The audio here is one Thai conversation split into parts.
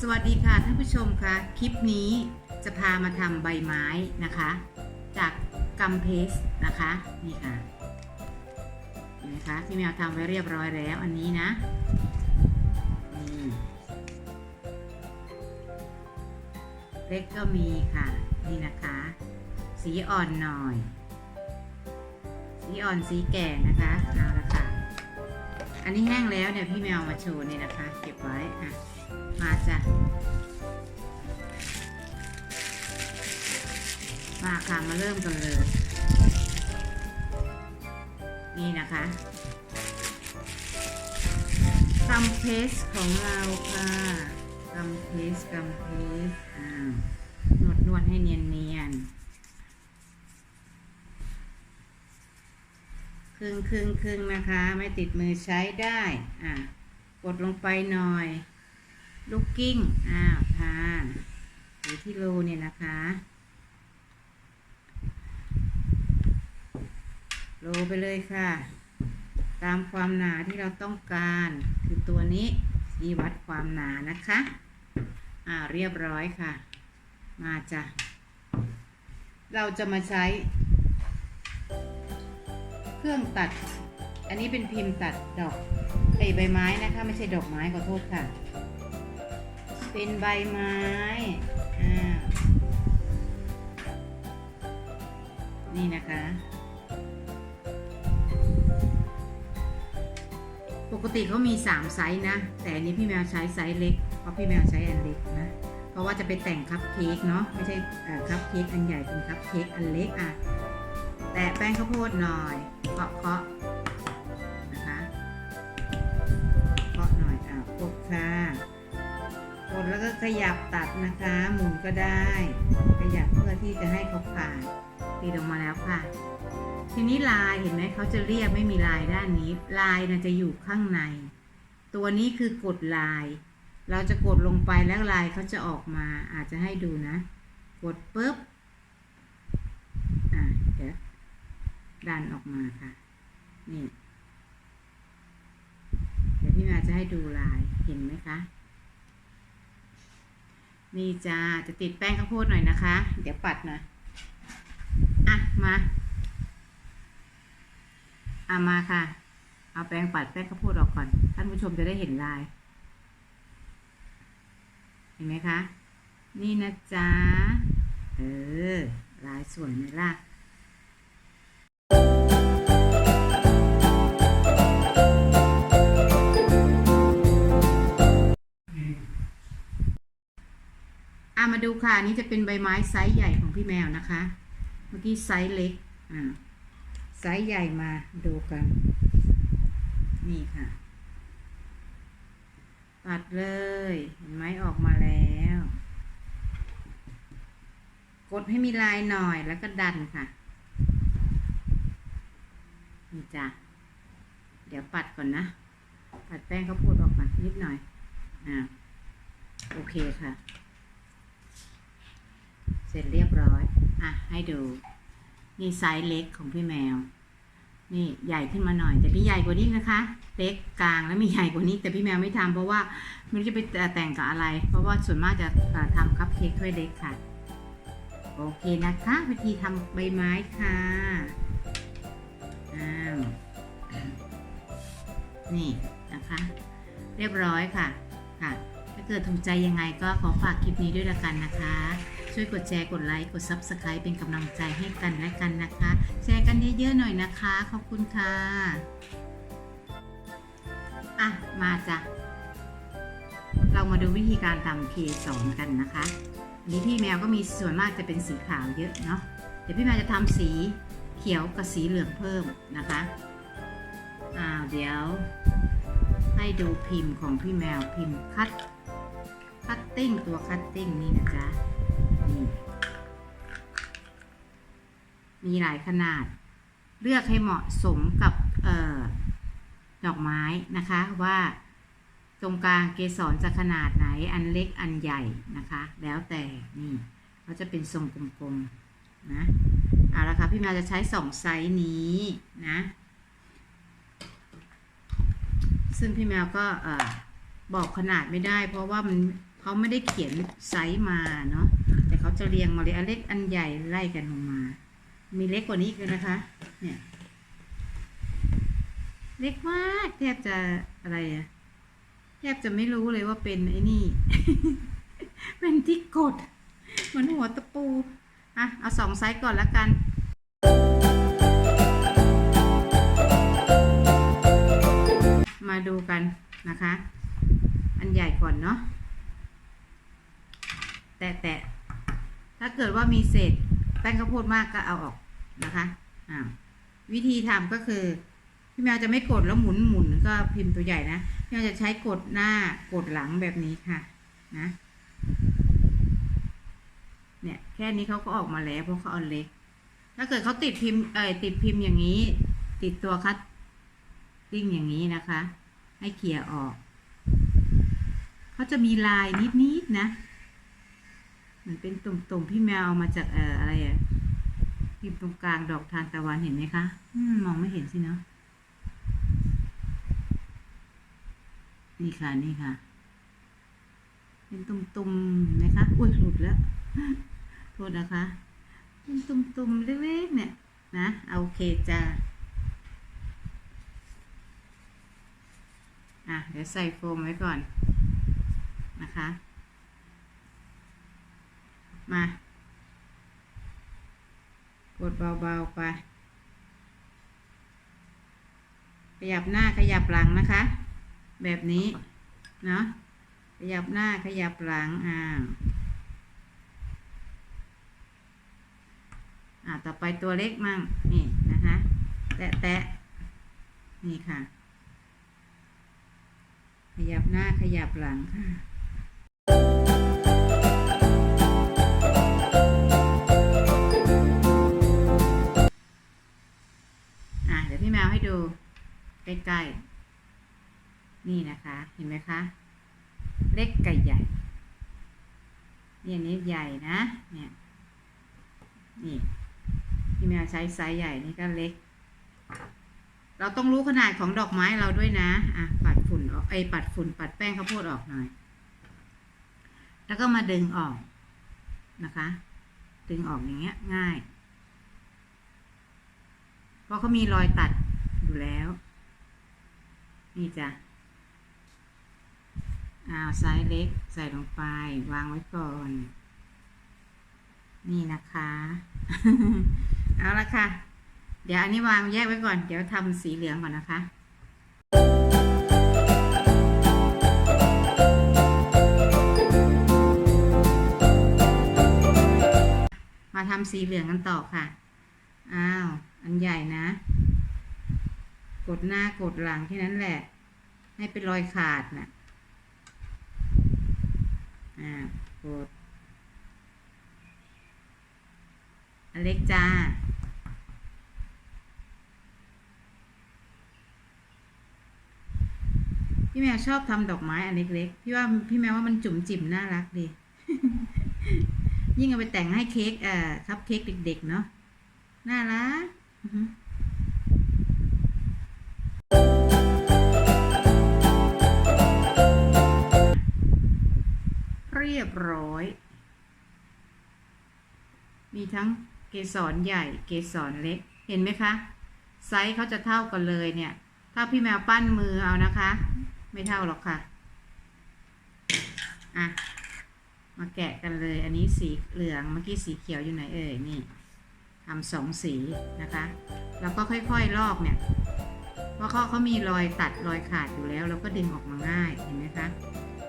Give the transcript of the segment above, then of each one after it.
สวัสดีค่ะท่านผู้ชมคะคลิปนี้จะพามาทำใบไม้นะคะ จากกัมเพสนะคะนี่ค่ะเห็นไหมคะที่แมวทำไว้เรียบร้อยแล้วอันนี้นะนี่เล็กก็มีค่ะนี่นะคะ สีอ่อนหน่อย สีอ่อนสีแก่นะคะเอาละค่ะอันนี้แห้งแล้วเนี่ยพี่แมวมาโชว์นี่นะคะ เก็บไว้อะ มาจ้ะ มาค่ะมาเริ่มกันเลย นี่นะคะกัมเพสของเราค่ะกัมเพสกัมเพสอ่านวดนวดให้เนียนเนียนครึ่งครึ่งครึ่งนะคะ ไม่ติดมือใช้ได้ อะ กดลงไปหน่อย ลูกกิ้ง อ้าวทาอยู่ที่โลเนี่ยนะคะ โลไปเลยค่ะ ตามความหนาที่เราต้องการ คือตัวนี้ที่วัดความหนานะคะ อ่าเรียบร้อยค่ะ มาจ้ะ เราจะมาใช้ เครื่องตัด อันนี้เป็นพิมพ์ตัดดอกไอใบไม้นะคะ ไม่ใช่ดอกไม้ขอโทษค่ะ เป็นใบไม้อ่านี่นะคะ ปกติเขามี 3 ไซส์นะ แต่อันนี้พี่แมวใช้ไซส์เล็ก เพราะพี่แมวใช้อันเล็กนะ เพราะว่าจะไปแต่งคัพเค้กเนาะ ไม่ใช่คัพเค้กอันใหญ่เป็นคัพเค้กอันเล็กอะ แตะแป้งข้าวโพดหน่อยเคาะเคาะ แล้วก็ขยับตัดนะคะ หมุนก็ได้ ขยับเพื่อที่จะให้เขาผ่านตีออกมาแล้วค่ะ ทีนี้ลายเห็นไหมเขาจะเรียบไม่มีลายด้านนี้ ลายนะจะอยู่ข้างใน ตัวนี้คือกดลาย เราจะกดลงไปแล้วลายเขาจะออกมาอาจจะให้ดูนะ กดปุ๊บอะเดี๋ยวดันออกมาค่ะ นี่ เดี๋ยวพี่มาจะให้ดูลายเห็นไหมคะ นี่จ้าจะติดแป้งข้าวโพดหน่อยนะคะ เดี๋ยวปัดหน่อยอะมาอะมาค่ะ เอาแป้งปัดแป้งข้าวโพดออกก่อน ท่านผู้ชมจะได้เห็นลาย เห็นไหมคะ นี่นะจ๊ะเออ ลายสวยไหมล่ะ มาดูค่ะนี้จะเป็นใบไม้ไซส์ใหญ่ของพี่แมวนะคะ เมื่อกี้ไซส์เล็กอ่าไซส์ใหญ่มาดูกัน นี่ค่ะ ตัดเลยเห็นไหมออกมาแล้ว กดให้มีลายหน่อยแล้วก็ดันค่ะ นี่จ้ะเดี๋ยวปัดก่อนนะ ปัดแป้งข้าวโพดออกมานิดหน่อยอ่าโอเคค่ะ ร็จเรียบร้อย อะ ให้ดู นี่ไซส์เล็กของพี่แมว นี่ใหญ่ขึ้นมาหน่อย แต่พี่ใหญ่กว่านี้นะคะ เล็กกลางแล้วมีใหญ่กว่านี้ แต่พี่แมวไม่ทำเพราะว่าไม่รู้จะไปแต่งกับอะไร เพราะว่าส่วนมากจะทำคัพเค้กถ้วยเล็กค่ะ โอเคนะคะ วิธีทำใบไม้ค่ะอ้าวนี่นะคะ เรียบร้อยค่ะค่ะถ้าเกิดถูกใจยังไงก็ขอฝากคลิปนี้ด้วยละกันนะคะ ช่วยกดแชร์กดไลค์กด Subscribe เป็นกำลังใจให้กันและกันนะคะ แชร์กันเยอะๆหน่อยนะคะ ขอบคุณค่ะอะมาจ้ะเรามาดูวิธีการทำเคสอนกันนะคะอันนี้พี่แมวก็มีส่วนมากจะเป็นสีขาวเยอะเนาะเดี๋ยวพี่แมวจะทำสีเขียวกับสีเหลืองเพิ่มนะคะอ่าวเดี๋ยวให้ดูพิมพ์ของพี่แมวพิมพ์คัตคัตติ้งตัวคัตติ้งนี่นะจ๊ะ มีหลายขนาด เลือกให้เหมาะสมกับออดอกไม้นะคะว่าตรงกลางเกสรจะขนาดไหนอันเล็กอันใหญ่นะคะ แล้วแต่นี่เขาจะเป็นทรงกลมๆนะเอาละค่ะพี่แมวจะใช้สองไซส์นี้นะ ซึ่งพี่แมวก็อบอกขนาดไม่ได้ เพราะว่ามันเขาไม่ได้เขียนไซส์มาเนาะ จะเรียงมาเลยอันเล็กอันใหญ่ไล่กันลงมา มีเล็กกว่านี้อีกเลยนะคะ เนี่ย เล็กมากแทบจะอะไรอะแทบจะไม่รู้เลยว่าเป็นไอ้นี่ เป็นที่กดเหมือนหัวตะปูอะเอาสองไซส์ก่อนล้วกันมาดูกันนะคะ อันใหญ่ก่อนเนาะ แต่แต่ ถ้าเกิดว่ามีเศษแป้งข้าวโพดมากก็เอาออกนะคะอ่าวิธีทำก็คือ พี่แมวจะไม่กดแล้วหมุนหมุนก็พิมพ์ตัวใหญ่นะพี่แมวจะใช้กดหน้ากดหลังแบบนี้ค่ะนะเนี่ยแค่นี้เขาก็ออกมาแล้วเพราะเขาเอาเล็ก ถ้าเกิดเขาติดพิมพ์เอ่ยติดพิมพ์อย่างนี้ ติดตัวคัดติ้งอย่างนี้นะคะ ให้เขี่ยออกเขาจะมีลายนิดๆนะ เหมือนเป็นตุ่มๆพี่แมวเอามาจากเอ่ออะไรอะพิมพ์ตรงกลางดอกทานตะวันเห็นไหมคะอมมองไม่เห็นสิเนาะนี่ค่ะนี่ค่ะ เป็นตุ่มๆนะคะอุ้ยหลุดแล้วโทษนะคะ เป็นตุ่มๆเล็กๆเนี่ย นะเอาโอเคจ้าอะเดี๋ยวใส่โฟมไว้ก่อนนะคะ มา กดเบาๆไป ขยับหน้าขยับหลังนะคะ แบบนี้เนาะขยับหน้าขยับหลังอ่าอ่าต่อไปตัวเล็กมั่งนี่นะคะ แตะแตะนี่ค่ะ ขยับหน้าขยับหลังค่ะ ดูใกล้ๆ นี่นะคะ เห็นไหมคะ เล็กกับใหญ่นี่อันนี้ใหญ่นะ เนี่ย นี่พี่แมวใช้ไซส์ใหญ่นี่ก็เล็ก เราต้องรู้ขนาดของดอกไม้เราด้วยนะ อะ ปัดฝุ่นออกไอปัดฝุ่น ปัดแป้งข้าวโพดออกหน่อย แล้วก็มาดึงออกนะคะ ดึงออกอย่างเงี้ยง่าย เพราะเขามีรอยตัด อยู่แล้ว นี่จ้ะอ้าวไซส์เล็กใส่ลงไป วางไว้ก่อน นี่นะคะ เอาละค่ะ เดี๋ยวอันนี้วางแยกไว้ก่อน เดี๋ยวทำสีเหลืองก่อนนะคะมาทำสีเหลืองกันต่อค่ะ อ้าว อันใหญ่นะ กดหน้ากดหลังแค่นั้นแหละ ให้เป็นรอยขาดน่ะอ่ากดอเล็กจ้า พี่แมวชอบทำดอกไม้อันเล็กๆ พี่ว่าพี่แมวว่ามันจุ๋มจิ๋มน่ารักดี ยิ่งเอาไปแต่งให้เค้กเอ่อคัพเค้กเด็กๆเนาะน่ารัก เรียบร้อย มีทั้งเกสรใหญ่ เกสรเล็ก เห็นไหมคะ ไซส์เขาจะเท่ากันเลยเนี่ย ถ้าพี่แมวปั้นมือเอานะคะ ไม่เท่าหรอกค่ะ อะ มาแกะกันเลย อันนี้สีเหลือง เมื่อกี้สีเขียวอยู่ไหนเอ่ย นี่ทำสองสีนะคะ แล้วก็ค่อยๆลอกเนี่ย เพราะเขาเขามีรอยตัดรอยขาดอยู่แล้ว เราก็ดึงออกมาง่าย เห็นไหมคะ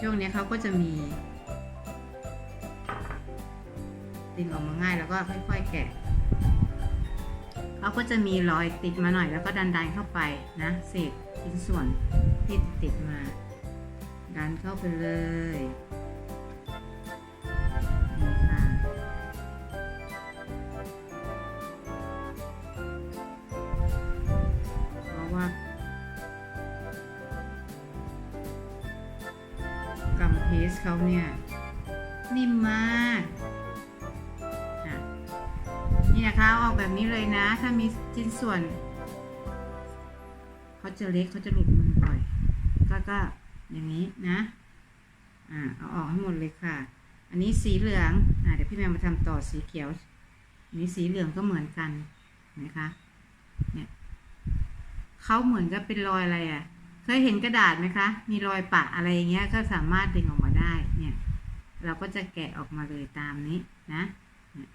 ช่วงนี้เขาก็จะมี ดึงออกมาง่ายแล้วก็ค่อยๆแกะเขาก็จะมีรอยติดมาหน่อยแล้วก็ดันดันๆเข้าไปนะเศษชิ้นส่วนที่ติดมา ดันเข้าไปเลยนี่ค่ะเพราะว่ากำเพสเขาเนี่ย นิ่มมาก นี่นะคะเอาออกแบบนี้เลยนะ ถ้ามีชิ้นส่วน เขาจะเล็กเขาจะหลุดมือบ่อย ก็ก็อย่างนี้นะ อ่าเอาออกให้หมดเลยค่ะ อันนี้สีเหลือง อ่าเดี๋ยวพี่แมวมาทำต่อสีเขียว อันนี้สีเหลืองก็เหมือนกันนะคะเนี่ยเขาเหมือนกับเป็นรอยอะไรอะ่ะ เคยเห็นกระดาษไหมคะ มีรอยปะอะไรอย่างเงี้ย ก็สามารถดึงออกมาได้ เนี่ย เราก็จะแกะออกมาเลยตามนี้นะเนี่ย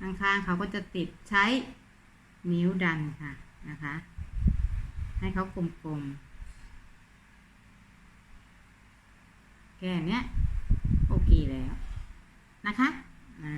ข้างๆเขาก็จะติดใช้นิ้วดันค่ะนะคะ ให้เขากลมๆ แค่เนี้ยโอเคแล้วนะคะอ่า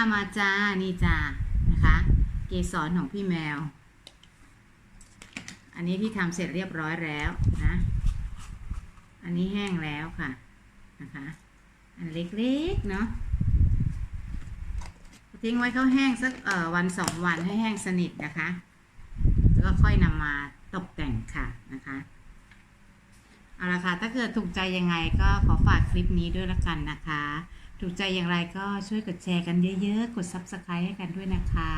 ามาจ้านี่จ้านะคะ เกสรของพี่แมว อันนี้พี่ทำเสร็จเรียบร้อยแล้วนะ อันนี้แห้งแล้วค่ะนะคะ อันเล็กๆเนาะทิ้งไว้เขาแห้งสักเอ่อวันสองวันให้แห้งสนิทนะคะ แล้วก็ค่อยนำมาตกแต่งค่ะนะคะเอาละค่ะ ถ้าเกิดถูกใจยังไงก็ขอฝากคลิปนี้ด้วยละกันนะคะ ถูกใจอย่างไรก็ช่วยกดแชร์กันเยอะๆ กด Subscribe ให้กันด้วยนะคะ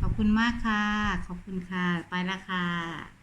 ขอบคุณมากค่ะ ขอบคุณค่ะ ไปละค่ะ